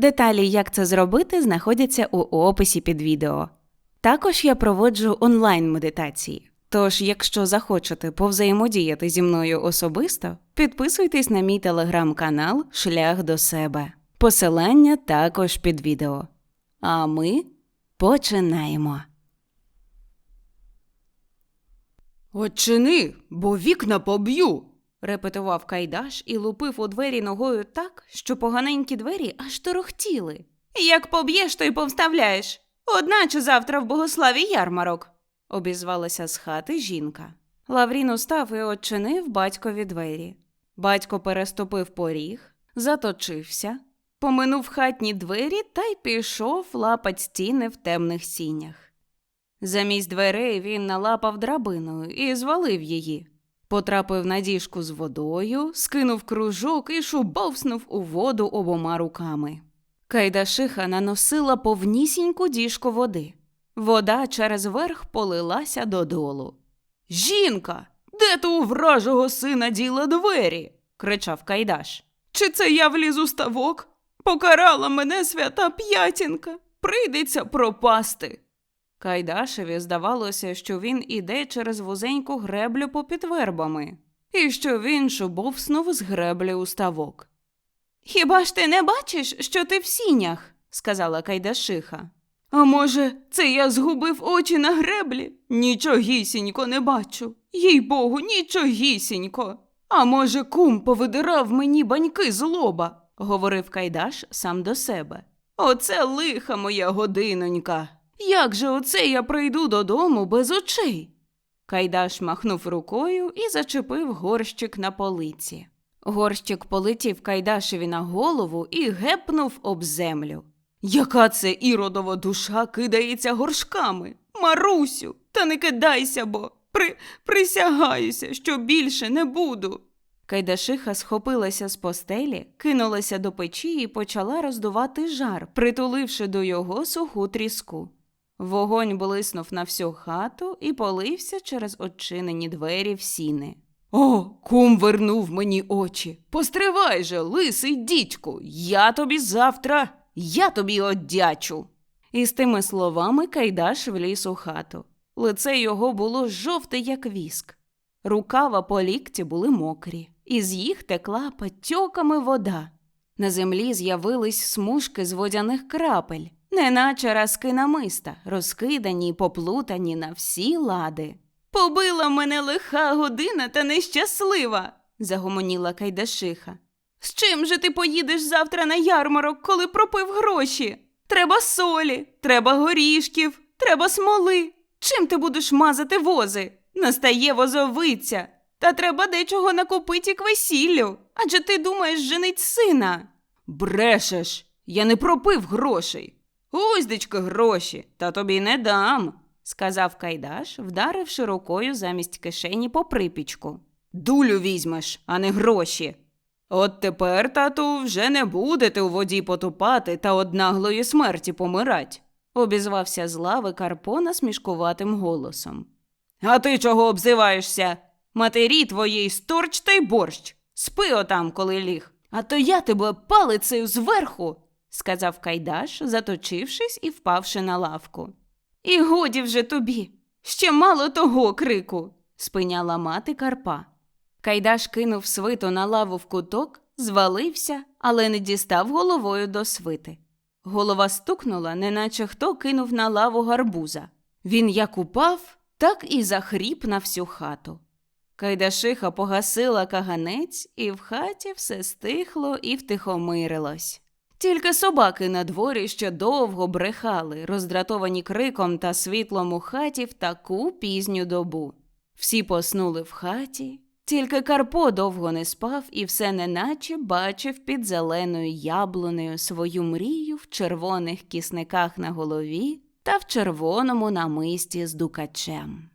Деталі, як це зробити, знаходяться у описі під відео. Також я проводжу онлайн-медитації. Тож, якщо захочете повзаємодіяти зі мною особисто, підписуйтесь на мій телеграм-канал Шлях до себе. Посилання також під відео. А ми починаємо. Очини, бо вікна поб'ю. Репетував Кайдаш і лупив у двері ногою так, що поганенькі двері аж торохтіли. Як поб'єш, то й повставляєш. Одначе завтра в Богославі ярмарок, обізвалася з хати жінка. Лаврін устав і очинив батькові двері. Батько переступив поріг, заточився, поминув хатні двері та й пішов лапать стіни в темних сінях. Замість дверей він налапав драбиною і звалив її. Потрапив на діжку з водою, скинув кружок і шубовснув у воду обома руками. Кайдашиха наносила повнісіньку діжку води. Вода через верх полилася додолу. Жінка, де ти у вражого сина діла двері? кричав Кайдаш. Чи це я вліз у ставок? Покарала мене свята п'ятінка. Прийдеться пропасти. Кайдашеві здавалося, що він іде через вузеньку греблю попід вербами, і що він шубовснув з греблі у ставок. Хіба ж ти не бачиш, що ти в сінях? сказала Кайдашиха. А може, це я згубив очі на греблі? Нічогісінько не бачу. Їй богу, нічогісінько. А може, кум повидирав мені баньки з лоба, говорив Кайдаш сам до себе. Оце лиха моя годинонька. Як же оце я прийду додому без очей? Кайдаш махнув рукою і зачепив горщик на полиці. Горщик полетів Кайдашеві на голову і гепнув об землю. Яка це іродова душа кидається горшками? Марусю, та не кидайся, бо при... присягаюся, що більше не буду. Кайдашиха схопилася з постелі, кинулася до печі і почала роздувати жар, притуливши до його суху тріску. Вогонь блиснув на всю хату і полився через очинені двері в сіни. О, кум вернув мені очі. Постривай же, лисий дідьку, я тобі завтра, я тобі одячу. І з тими словами Кайдаш вліз у хату. Лице його було жовте, як віск. Рукава по лікті були мокрі, і з їх текла патьоками вода. На землі з'явились смужки з водяних крапель, неначе разки намиста, розкидані й поплутані на всі лади. Побила мене лиха година та нещаслива, загомоніла Кайдашиха. З чим же ти поїдеш завтра на ярмарок, коли пропив гроші? Треба солі, треба горішків, треба смоли. Чим ти будеш мазати вози? Настає возовиця. Та треба дечого накопити к весіллю. Адже ти думаєш женить сина. Брешеш, я не пропив грошей. Ось дечки гроші, та тобі не дам, сказав Кайдаш, вдаривши рукою замість кишені по припічку. Дулю візьмеш, а не гроші. От тепер, тату, вже не будете у воді потупати та од наглої смерті помирать, обізвався з лави Карпо насмішкуватим голосом. А ти чого обзиваєшся? Матері твоїй сторч та й борщ. Спи отам, коли ліг. А то я тебе палицею зверху, сказав Кайдаш, заточившись і впавши на лавку. І годі вже тобі. Ще мало того крику, спиняла мати Карпа. Кайдаш кинув свиту на лаву в куток, звалився, але не дістав головою до свити. Голова стукнула, неначе хто кинув на лаву гарбуза. Він як упав, так і захріп на всю хату. Кайдашиха погасила каганець, і в хаті все стихло і втихомирилось. Тільки собаки на дворі ще довго брехали, роздратовані криком та світлом у хаті в таку пізню добу. Всі поснули в хаті, Тільки Карпо довго не спав і все неначе бачив під зеленою яблунею свою мрію в червоних кісниках на голові та в червоному намисті з дукачем.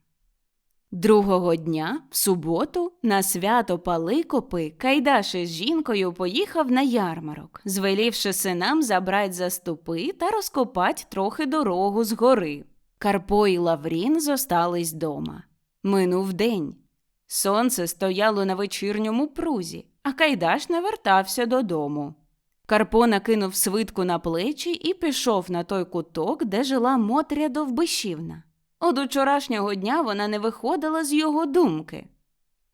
Другого дня, в суботу, на свято Паликопи, Кайдаш із жінкою поїхав на ярмарок, звелівши синам забрать заступи та розкопать трохи дорогу з гори. Карпо і Лаврін зостались дома. Минув день. Сонце стояло на вечірньому прузі, а Кайдаш не вертався додому. Карпо накинув свитку на плечі і пішов на той куток, де жила Мотря Довбишівна. От учорашнього дня вона не виходила з його думки.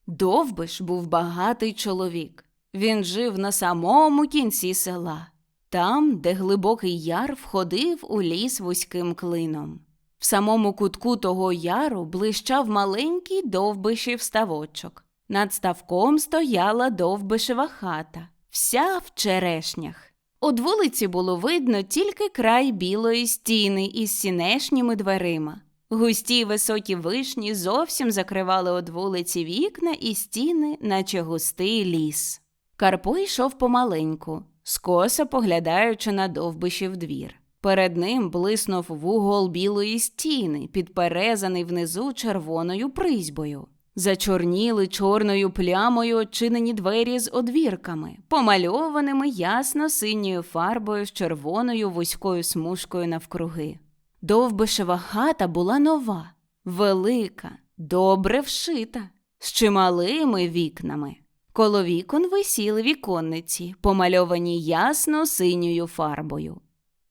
Довбиш був багатий чоловік. Він жив на самому кінці села, там, де глибокий яр входив у ліс вузьким клином. В самому кутку того яру блищав маленький довбишів ставочок. Над ставком стояла довбишева хата, вся в черешнях. Од вулиці було видно тільки край білої стіни із сінешніми дверима. Густі високі вишні зовсім закривали од вулиці вікна і стіни, наче густий ліс. Карпо йшов помаленьку, скоса поглядаючи на довбишів двір. Перед ним блиснув вугол білої стіни, підперезаний внизу червоною призьбою. Зачорніли чорною плямою очинені двері з одвірками, помальованими ясно синьою фарбою з червоною вузькою смужкою навкруги. Довбишева хата була нова, велика, добре вшита, з чималими вікнами. Коло вікон висіли віконниці, помальовані ясно синьою фарбою.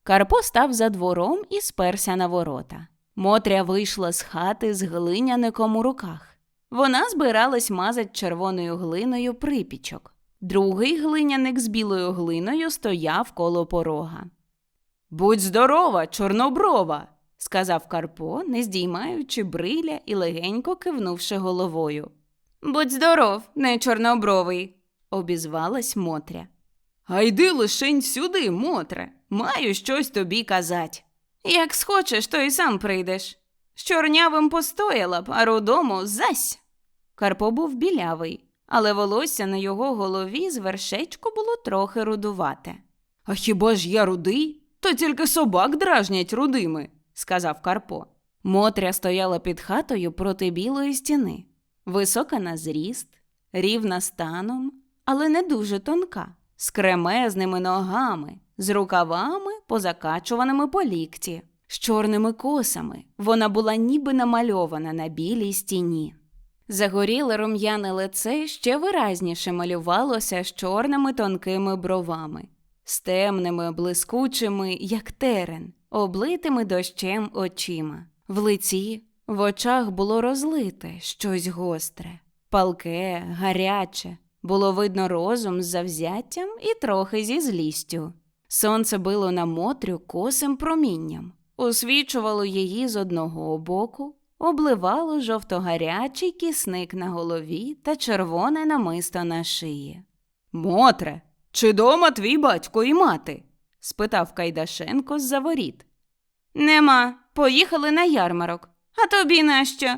Карпо став за двором і сперся на ворота. Мотря вийшла з хати з глиняником у руках. Вона збиралась мазать червоною глиною припічок. Другий глиняник з білою глиною стояв коло порога. Будь здорова, чорноброва, сказав Карпо, не здіймаючи бриля і легенько кивнувши головою. Будь здоров, не чорнобровий, обізвалась Мотря. Гайди лишень сюди, Мотре, маю щось тобі казать. Як схочеш, то й сам прийдеш. З чорнявим постояла б, а рудому зась. Карпо був білявий, але волосся на його голові з вершечку було трохи рудувате. А хіба ж я рудий? То тільки собак дражнять рудими, сказав Карпо. Мотря стояла під хатою проти білої стіни, висока на зріст, рівна станом, але не дуже тонка, з кремезними ногами, з рукавами, позакачуваними по лікті, з чорними косами. Вона була ніби намальована на білій стіні. Загоріле рум'яне лице ще виразніше малювалося з чорними тонкими бровами, з темними, блискучими, як терен, облитими дощем очима. В лиці, в очах було розлите щось гостре, палке, гаряче. Було видно розум з завзяттям і трохи зі злістю. Сонце било на Мотрю косим промінням, освічувало її з одного боку, обливало жовтогарячий кисник на голові та червоне намисто на шиї. Мотре, чи дома твій батько і мати? спитав Кайдашенко з-за воріт. Нема, поїхали на ярмарок. А тобі нащо?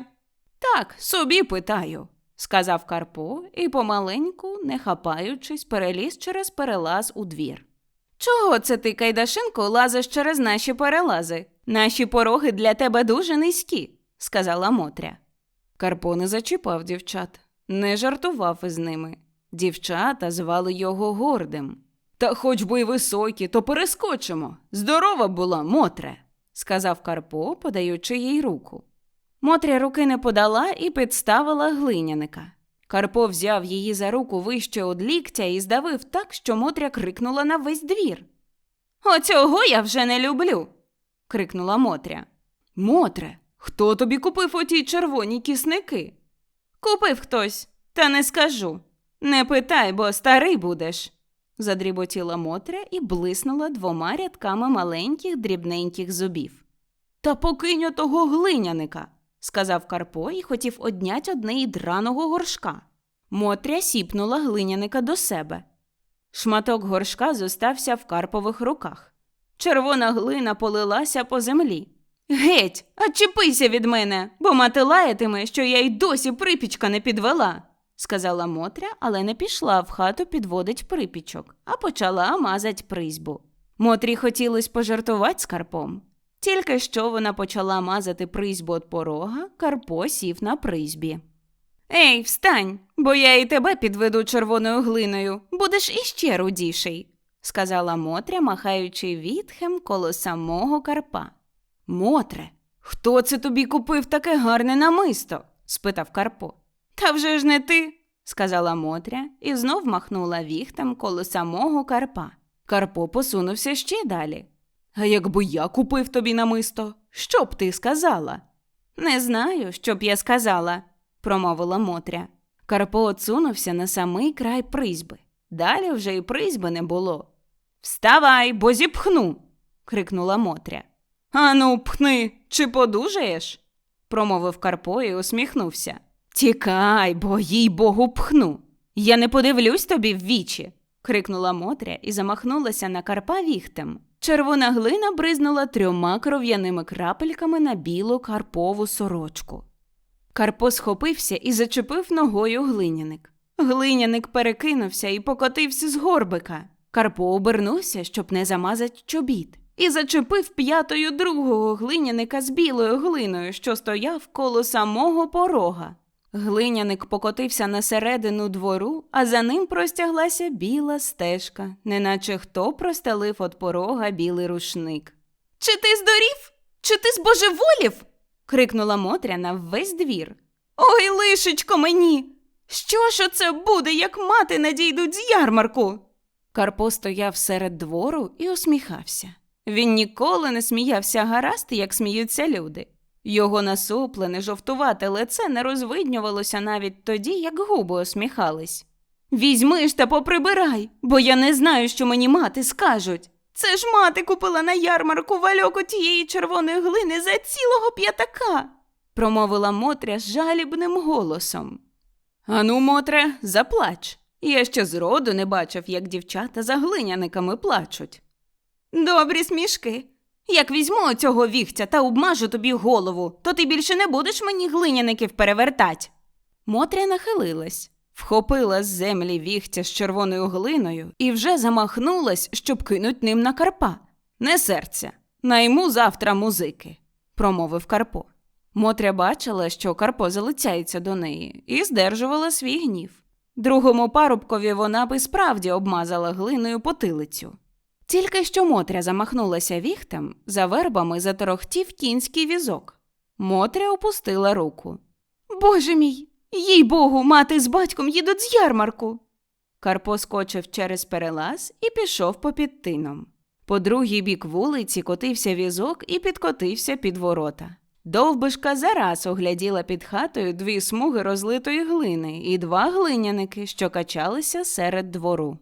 Так, собі питаю, сказав Карпо і помаленьку, не хапаючись, переліз через перелаз у двір. Чого це ти, Кайдашенко, лазиш через наші перелази? Наші пороги для тебе дуже низькі, сказала Мотря. Карпо не зачіпав дівчат, не жартував із ними. Дівчата звали його гордим. Та хоч би й високі, то перескочимо. Здорова була, Мотре, сказав Карпо, подаючи їй руку. Мотря руки не подала і підставила глиняника. Карпо взяв її за руку вище од ліктя і здавив так, що Мотря крикнула на весь двір. Оцього я вже не люблю. крикнула Мотря. Мотре, хто тобі купив оті червоні кісники? Купив хтось, та не скажу. Не питай, бо старий будеш. задріботіла Мотря і блиснула двома рядками маленьких дрібненьких зубів. Та покинь отого глиняника, сказав Карпо і хотів однять одне і драного горшка. Мотря сіпнула глиняника до себе. Шматок горшка зостався в Карпових руках. Червона глина полилася по землі. Геть, отчепися від мене, бо мати лаятиме, що я й досі припічка не підвела. Сказала Мотря, але не пішла в хату підводить припічок, а почала мазать призьбу. Мотрі хотілось пожартувати з Карпом. Тільки що вона почала мазати призьбу від порога, Карпо сів на призьбі. Ей, встань, бо я і тебе підведу червоною глиною, будеш іще рудіший, сказала Мотря, махаючи вітхем коло самого Карпа. Мотре, хто це тобі купив таке гарне намисто? спитав Карпо. Та вже ж не ти, сказала Мотря і знов махнула віхтем коло самого Карпа. Карпо посунувся ще далі. А якби я купив тобі намисто, що б ти сказала? Не знаю, що б я сказала, промовила Мотря. Карпо отсунувся на самий край призьби. Далі вже й призьби не було. Вставай, бо зіпхну. крикнула Мотря. Ану, пхни, чи подужаєш? промовив Карпо і усміхнувся. Тікай, бо їй богу пхну. Я не подивлюсь тобі в вічі. крикнула Мотря і замахнулася на Карпа віхтем. Червона глина бризнула трьома кров'яними крапельками на білу карпову сорочку. Карпо схопився і зачепив ногою глиняник. Глиняник перекинувся і покотився з горбика. Карпо обернувся, щоб не замазати чобіт, і зачепив п'ятою другого глиняника з білою глиною, що стояв коло самого порога. Глиняник покотився на середину двору, а за ним простяглася біла стежка, неначе хто простелив от порога білий рушник. Чи ти здорів? Чи ти збожеволів? крикнула Мотря на весь двір. Ой, лишечко мені! Що ж оце буде, як мати надійдуть з ярмарку? Карпо стояв серед двору і усміхався. Він ніколи не сміявся гаразд, як сміються люди. Його насуплене, жовтувате лице не розвиднювалося навіть тоді, як губи усміхались. Візьми ж та поприбирай, бо я не знаю, що мені мати скажуть. Це ж мати купила на ярмарку вальоку тієї червоної глини за цілого п'ятака, промовила Мотря жалібним голосом. Ану, Мотре, заплач. Я ще зроду не бачив, як дівчата за глиняниками плачуть. Добрі смішки. Як візьму цього віхтя та обмажу тобі голову, то ти більше не будеш мені глиняників перевертать. Мотря нахилилась, вхопила з землі віхтя з червоною глиною і вже замахнулась, щоб кинуть ним на Карпа. Не серця, найму завтра музики, промовив Карпо. Мотря бачила, що Карпо залицяється до неї, і здержувала свій гнів. Другому парубкові вона би справді обмазала глиною потилицю. Тільки що Мотря замахнулася віхтем, за вербами заторохтів кінський візок. Мотря опустила руку. Боже мій, їй богу, мати з батьком їдуть з ярмарку. Карпо скочив через перелаз і пішов попід тином. По другий бік вулиці котився візок і підкотився під ворота. Довбишка зараз огляділа під хатою дві смуги розлитої глини і два глиняники, що качалися серед двору.